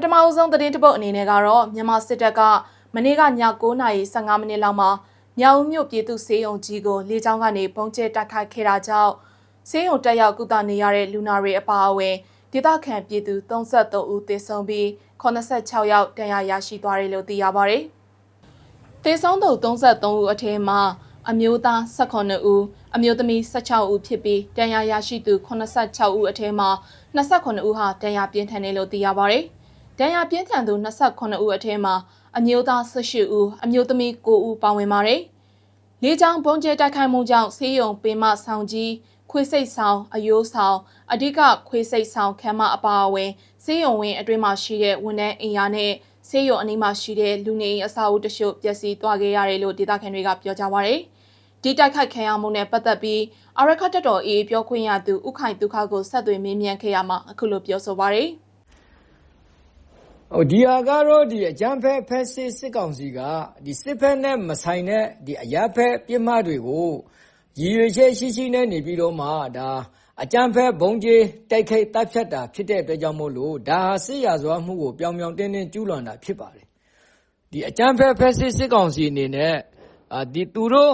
ပထမအဆုံးသတင်းတစ်ပုဒ်အနေနဲ့ကတော့မြန်မာစစ်တပ်ကမနေ့ကည9:15မိနစ်လောက်မှာမြောက်ဦးမြို့ပြည်သူ့စေယုံကြီးကိုလေကြောင်းကနေပုံကျဲတိုက်ခိုက်ခဲ့တာကြောင့်စေယုံတက်ရောက်ကုသနေရတဲ့လူနာတွေအပါအဝင်ဒေသခံပြည်သူ33ဦးသေဆုံးပြီး86ယောက်ဒဏ်ရာရရှိသွားတယ်လို့သိရပါတယ်။သေဆုံးသူ33ဦးအထက်မှာအမျိုးသား18ဦးအမျိုးသမီး16ဦးဖြစ်ပြီးဒဏ်ရာရရှိသူ86ဦးအထက်မှာ29ဦးဟာဒဏ်ရာပြင်းထန်တယ်လို့သိရပါတယ်။ ဒဏ်ရာပြင်းထန်သူ28ဦးအထက်မှာအမျိုးသား18ဦးအမျိုးသမီး9ဦးပါဝင်ပါတယ်။လေးချောင်းဘုံကျဲတိုက်ခိုက်မှုကြောင့်ဆေးရုံပင်မဆောင်ကြီးခွေးစိတ်ဆောင်အယိုးဆောင်အဓိကခွေးစိတ်ဆောင်ခမ်းမအပါအဝင်ဆေးရုံဝင်းအတွင်းမှာရှိတဲ့ဝန်ထမ်းအင်အားနဲ့ဆေးရုံအနီးမှာရှိတဲ့လူနေအိမ်အဆောက်အဦတချို့ပျက်စီးသွားခဲ့ရတယ်လို့ဒေသခံတွေကပြောကြပါဗျ။ဒီတိုက်ခိုက်ခံရမှုနဲ့ပတ်သက်ပြီးအရခတ်တတော်အေးပြောခွင့်ရသူဥခိုင်ဒုက္ခကိုဆက်သွယ်မေးမြန်းခဲ့ရမှာအခုလိုပြောဆိုပါရယ် ဟိုဒီဟာကတော့ဒီအကြမ်းဖက်ဖက်စစ်စစ်ကောင်စီကဒီစစ်ဖက်နဲ့မဆိုင်တဲ့ဒီအရက်ဖက်ပြစ်မှတ်တွေကိုရည်ရွယ်ချက်ရှိရှိနဲ့နေပြီးတော့မှဒါအကြမ်းဖက်ဘုံကြီးတိုက်ခိုက်တပ်ဖြတ်တာဖြစ်တဲ့အတွက်ကြောင့်မို့လို့ဒါဟာစစ်ရာဇဝမှုကိုပြောင်ပြောင်တင်းတင်းကျူးလွန်တာဖြစ်ပါတယ်ဒီအကြမ်းဖက်ဖက်စစ်စစ်ကောင်စီအနေနဲ့အာဒီသူတို့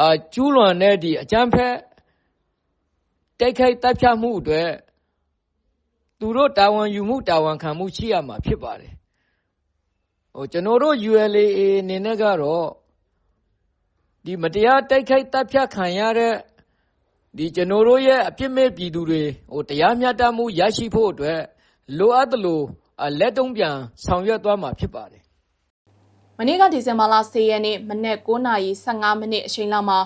အာကျူးလွန်တဲ့ဒီအကြမ်းဖက်တိုက်ခိုက်တပ်ဖြတ်မှုအတွက် သူတို့တာဝန်ယူမှုတာဝန်ခံမှုရှိရမှာဖြစ်ပါတယ်ဟိုကျွန်တော်တို့ ULA အနေနဲ့ကတော့ဒီမတရားတိုက်ခိုက်တပ်ဖြတ်ခံရတဲ့ဒီကျွန်တော်တို့ရဲ့အပြစ်မဲ့ပြည်သူတွေဟိုတရားမျှတမှုရရှိဖို့အတွက်လိုအပ်သလိုအလက်တုံးပြန်ဆောင်ရွက်သွားမှာဖြစ်ပါတယ်မနေ့ကဒီဇင်ဘာလ10ရက်နေ့မနက်9:15မိနစ်အချိန်လောက်မှာ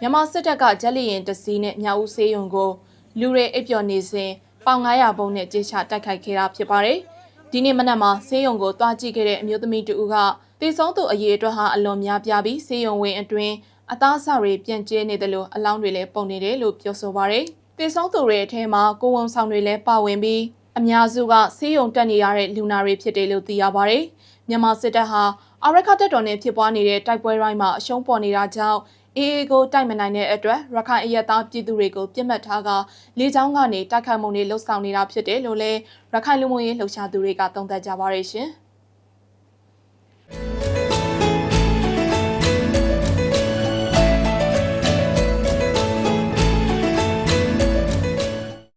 မြန်မာစစ်တပ်ကဂျက်လီရင်တစီးနဲ့မြောက်ဦးစေးရုံကိုလူတွေအိပ်ပျော်နေစဉ် ပေါင်900ဘုံနဲ့ကြေချတိုက်ခိုက်ခဲ့တာဖြစ်ပါတယ်။ဒီနေ့မနက်မှာစေးရုံကိုတွားကြည့်ခဲ့တဲ့အမျိုးသမီးတူကတေဆုံးသူအရေးအတွက်ဟာအလွန်များပြားပြီးစေးရုံဝင်အတွင်းအသားအစာတွေပြန့်ကျဲနေတယ်လို့အလောင်းတွေလည်းပုံနေတယ်လို့ပြောဆိုပါရယ်။တေဆုံးသူတွေအထဲမှာကိုဝန်ဆောင်တွေလည်းပါဝင်ပြီး အများစုကစေးရုံတက်နေရတဲ့လူနာတွေဖြစ်တယ်လို့သိရပါရယ်။မြန်မာစစ်တပ်ဟာအာရခတ်တပ်တော်နဲ့ဖြစ်ပွားနေတဲ့တိုက်ပွဲတိုင်းမှာအရှုံးပေါ်နေတာကြောင့်အေအေကိုတိုက်မနိုင်တဲ့အတွက်ရခိုင်အရက်သားပြည်သူတွေကိုပြစ်မှတ်ထားကလေကြောင်းကနေတိုက်ခိုက်မှုတွေလှုပ်ဆောင်နေတာဖြစ်တယ်လို့လည်းရခိုင်လူမှုရေးလှုပ်ရှားသူတွေကသုံးသပ်ကြပါရရှင်။